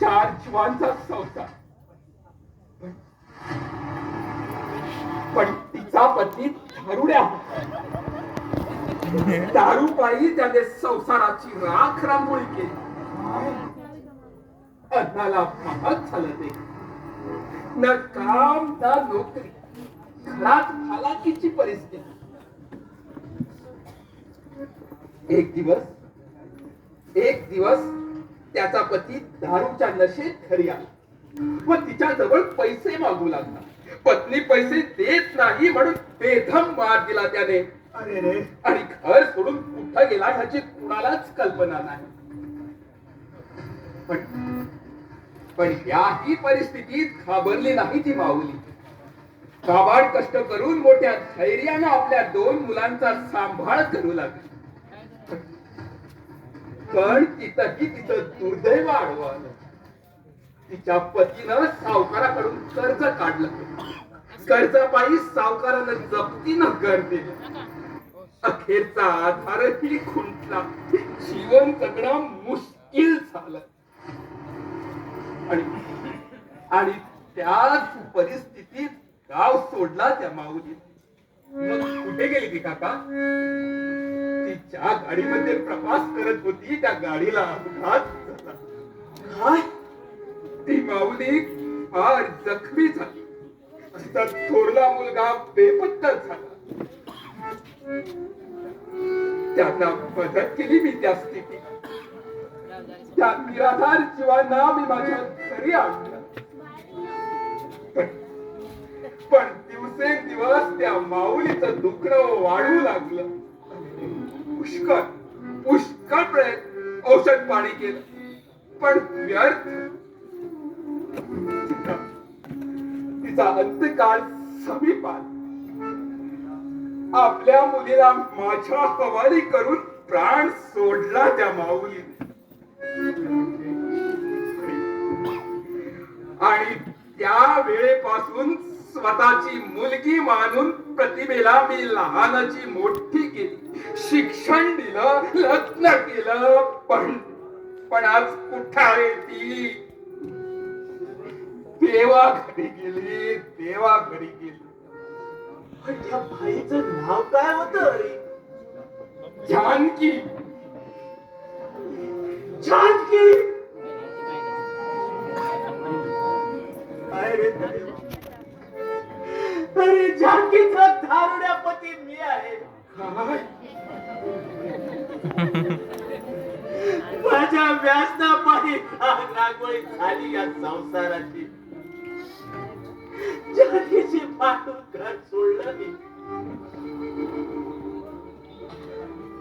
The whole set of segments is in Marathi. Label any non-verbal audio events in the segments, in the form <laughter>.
चार जीवांचा संसार. पण तिचा पती दारुड्या दारूपायी त्याने संसाराची राख रांगोळी केली. अन्नाला महाग झालं ते. न काम ना नोकरी. घरात हालाकीची परिस्थिती. एक दिवस एक दिवस त्याचा पती दारूच्या नशेत घरी आला. व तिच्या जवळ पैसे मागू लागला. पत्नी पैसे देत नाही म्हणून बेधम मार दिला त्याने. अरे रे. आणि घर सोडून कुठं गेला ह्याची कुणालाच कल्पना नाही. पण पण याही परिस्थितीत घाबरली नाही ती माऊली. काबाड कष्ट करून मोठ्या धैर्यानं आपल्या दोन मुलांचा सांभाळ करू लागली. पण तिथंही तिचं दुर्दैव आडवं तिच्या पतीनं सावकाराकडून कर्ज काढलं. कर्जापायी सावकारानं जप्तीनं घर दिलं. अखेरचा आधारही खुंटला. जीवन जगणं मुश्किल झालं. आणि आणि त्याच परिस्थितीत गाव सोडला त्या माऊली मग कुठे गेली ती काका? ती ज्या गाडीमध्ये प्रवास करत होती त्या गाडीला अपघात काय? ती माऊली फार जखमी झाली. तिचा थोरला मुलगा बेपत्ता झाला. त्यांना मदत केली मी त्या स्थितीत त्या निराधार जीवांना मी माझ्या घरी आणलं. पण पण दिवसेंदिवस त्या माऊलीचं दुखणं वाढू लागलं. पुष्कळ पुष्कळ प्रयत्न. औषध पाणी केलं. पण व्यर्थ. तिचा- अंतकाळ समीप आला. आपल्या मुलीला माझ्या हवाली करून प्राण सोडला त्या माऊलीने. आणि त्या वेळेपासून स्वतःची मुलगी मानून प्रतिमेला मी लहानाची मोठी केली. शिक्षण दिलं लग्न केलं पण पण आज कुठं आहे ती? देवा घरी गेली देवा घरी गेली. पण त्या बाईचं नाव काय होत जानकी. जानकी? माझ्या काय पाणी व्यासनापायी रांगोळी झाली या संसाराची. जानकीची पाठून घर सोडलं मी.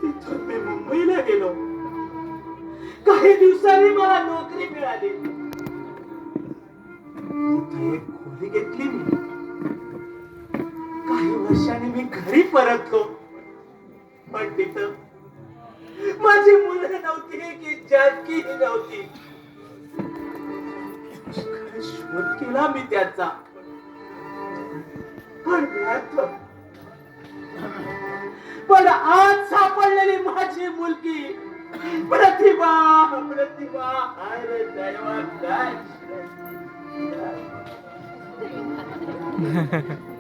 तिथून मी मुंबईला गेलो. काही दिवसांनी मला नोकरी मिळाली. तिथे एक खोली घेतली मी. काही वर्षांनी मी घरी परतलो. पण तिथं माझी मुलं नव्हती की जानकी ही नव्हती. शोध केला मी त्याचा? पण पण आज सापडलेली माझी मुलगी. प्रतिभा प्रतिभा अरे दैवा काय <laughs>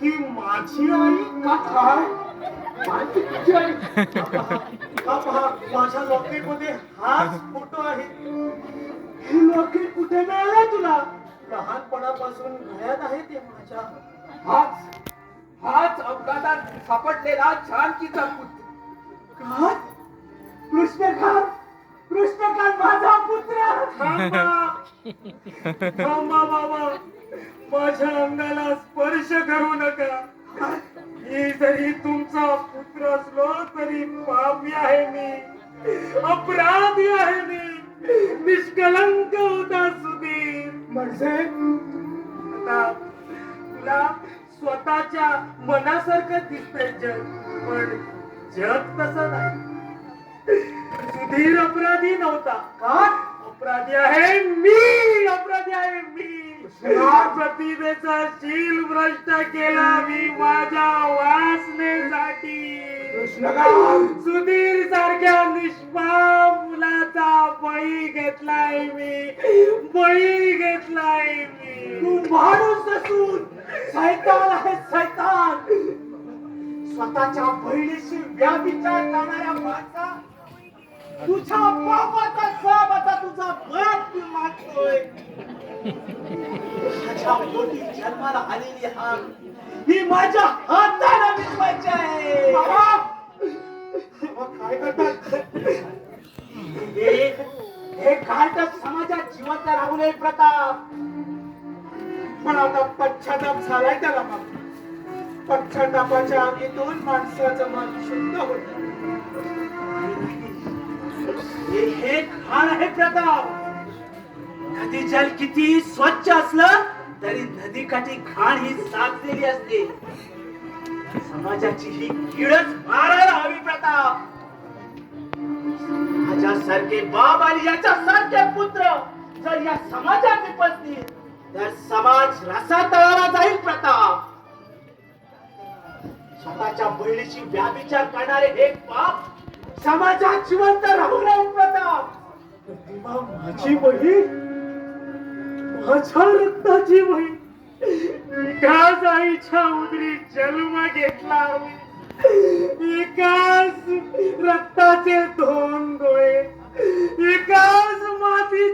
ही माझी आई का काय जानकी तुझी आई? हा पहा माझ्या लॉकेटमध्ये हाच फोटो आहे. ही लॉकेट कुठे मिळालं तुला? लहानपणापासून गळ्यात आहे ते माझ्या. हाच हाच अपघातात सापडलेला छानकीचा पुत्र. काय कृष्णकांत कृष्णकांत माझा पुत्र. थांबा. थांबा बाबा. माझ्या अंगाला स्पर्श करू नका. मी जरी तुमचा पुत्र असलो तरी पापी आहे मी. अपराधी आहे मी. निष्कलंक होता सुधीर. म्हणजे? आता तुला स्वतःच्या मनासारखं दिसतंय जग पण जग तसं नाही. सुधीर अपराधी नव्हता. का अपराधी आहे मी. अपराधी आहे मी. प्रतिभेचा शील भ्रष्ट केला मी माझ्या वासनेसाठी. सुधीर सारख्या निष्पाप मुलाचा बळी घेतलाय मी. बळी घेतलाय मी. तू माणूस नसून सैतान आहे सैतान स्वतःच्या बहिणीशी व्यापिचार करणाऱ्या माणसा तुझ्या बापाचा बाप आता तुझा बाप तू मागतोय माझ्या पोटी जन्माला आलेली हाक ही माझ्या हाताला मिटवायची आहे. काय करतात? हे हे घाटक समाजात जिवंत राहू नये प्रताप. पण आता पश्चाताप झालाय त्याला पश्चातापाच्या आगीतून माणसाचं मन शुद्ध होत. हे हे घाण आहे प्रताप. नदी जल किती स्वच्छ असलं तरी नदीकाठी घाण ही साचलेली असते. समाजाची ही किडच मारायला हवी प्रताप. माझ्यासारखे बाप आणि याच्या सारखे पुत्र जर या समाजात निपजतील तर समाज रसा तळाला जाईल प्रताप. स्वतःच्या बहिणीशी व्याविचार करणारे हे बाप समाजात जिवंत राहू नये प्रताप. तेव्हा माझी बहीण माझ्या रक्ताची बहीण एकाच आईच्या उदरी जन्म घेतला एकाच रक्ताचे दोन डोळे एकाच माती